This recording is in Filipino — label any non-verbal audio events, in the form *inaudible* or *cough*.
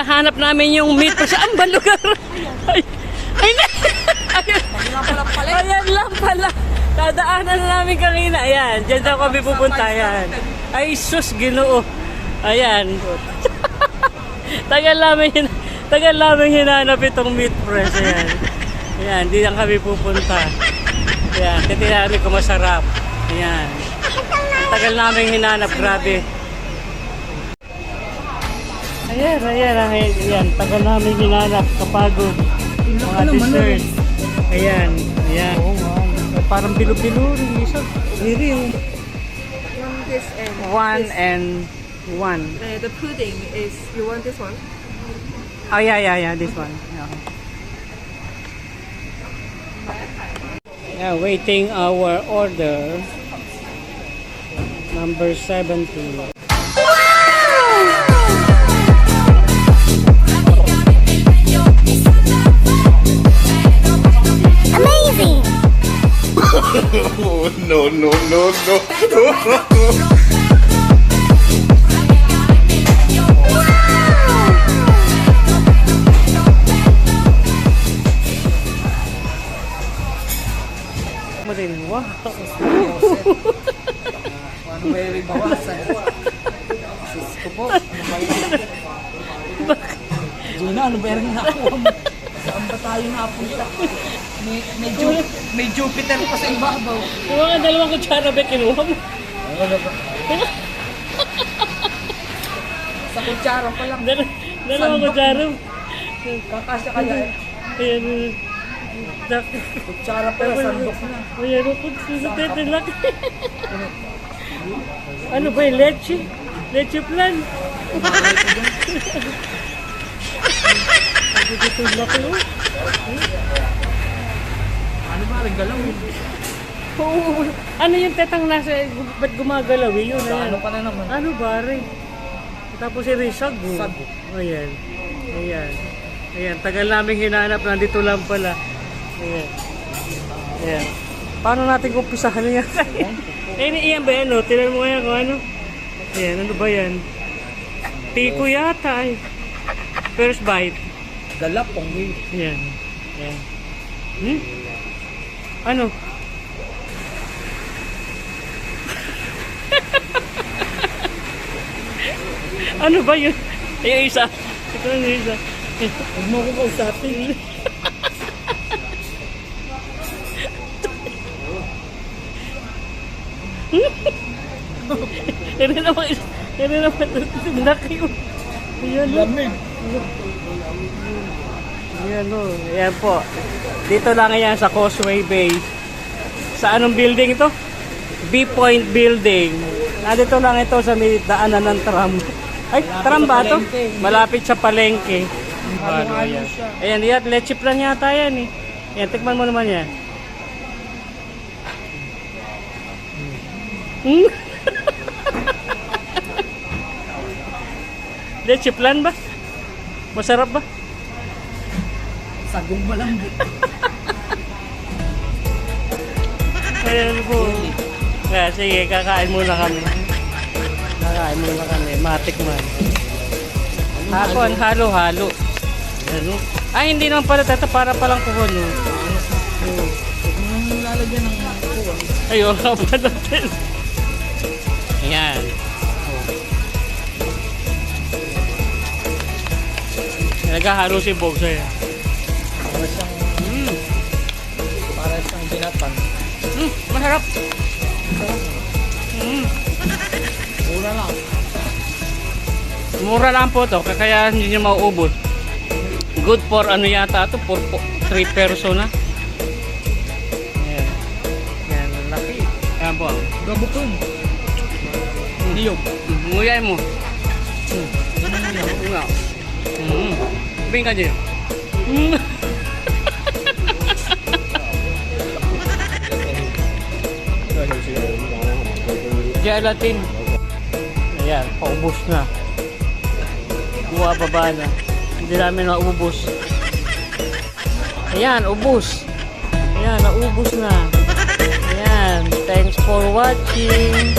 Hinahanap namin yung meat pa saan ba lugar? Ay, ay na! Ayan, lang pala. Dadaanan na namin kanina. Ayan, dyan daw kami pupunta. Ayan. Ay, sus, ginoo. Ayan. *laughs* tagal namin, hin- tagal namin hinanap itong meat press. Ayan. Ayan, di lang kami pupunta. Ayan, titignan namin kung masarap. Ayan. Ang tagal namin hinanap, grabe. Ayan, ayan, ayan, ayan. Tagal namin hinanap, kapagod. Mga dessert. Ayan, ayan. Eh, Parang bilo-bilo rin isa. Hindi yung This and one this. and one. Uh, the pudding is you want this one? Oh, yeah, yeah, yeah, this one. Yeah. Yeah, waiting our order. Number 70. No, no, no, no. Wow. Ano ba yung bawasan? Sus ko po. Ano ba yun? Gina, ano ba yung nakuha mo? Saan ba tayo napunta? May, may, Ju may Jupiter pa sa ibabaw. Yung mga dalawang kutsara ba kinuha mo? Sa kutsara pa lang. Dal- dalawang kutsara. Kakasya kaya eh. Ayan. Kutsara pa lang, sandok na. Ayan, ako susutetin lang. ano ba yung leche? Leche plan. Dito laki oh. Ano ba, regalaw eh. Oo. Ano yung tetang nasa, ba't gumagalaw eh? Yun, ayan. ano pa na naman? Ano ba rin? Tapos si Rizag. oh. Sag. Ayan. Ayan. Ayan. Tagal namin hinanap. Nandito lang pala. Ayan. Ayan. Paano natin kumpisahan *laughs* yan? eh, iyan ba yan? No? Tinan mo yan kung ano. Ayan. Ano ba yan? Tiko yata ay. First bite. Galapong eh. Ayan. Ayan. Hmm? Ano? *laughs* ano ba yun? Yung isa. Ito yung isa. Huwag mo ko kausapin. Yan na naman isa. Yan na naman. Laki yun. Ayan o. Lamig. Ayan po. Dito lang yan sa Causeway Bay. Sa anong building ito? B-Point Building. Nandito lang ito sa may daanan ng tram. Ay, tram ba ito? Malapit sa palengke. Ano, Halo-halo ayan. Ayan, yan. Leche plan yata yan eh. Ayan, tikman mo naman yan. Hmm? *laughs* Leche plan ba? Masarap ba? Sagong malambot. Ayan po. Kaya sige, kakain muna kami. Kakain muna kami. Matik man. Hapon, halo-halo. Ano? Ay, hindi naman pala tata para palang kuhon. No? Lalagyan ng kuwan. Ayun, nga pa natin. Ayan. Naghahalo si Bog sa'yo. Para siyang, Mm. para siyang binatan. Mm, masarap. Mm. Mura lang. Mura lang po to, kaya hindi nyo mauubos. Good for ano yata to, for 3 person na. Ayan. Ayan, laki. Ayan po. Gabukon. Niyog. Nguyay mo. Mm. Unga. Mm. Bing ka dyan. Mm. Gelatin. Ayan, paubos na. Bumababa na. Hindi namin naubos. Ayan, ubos. Ayan, naubos na. Ayan, thanks for watching.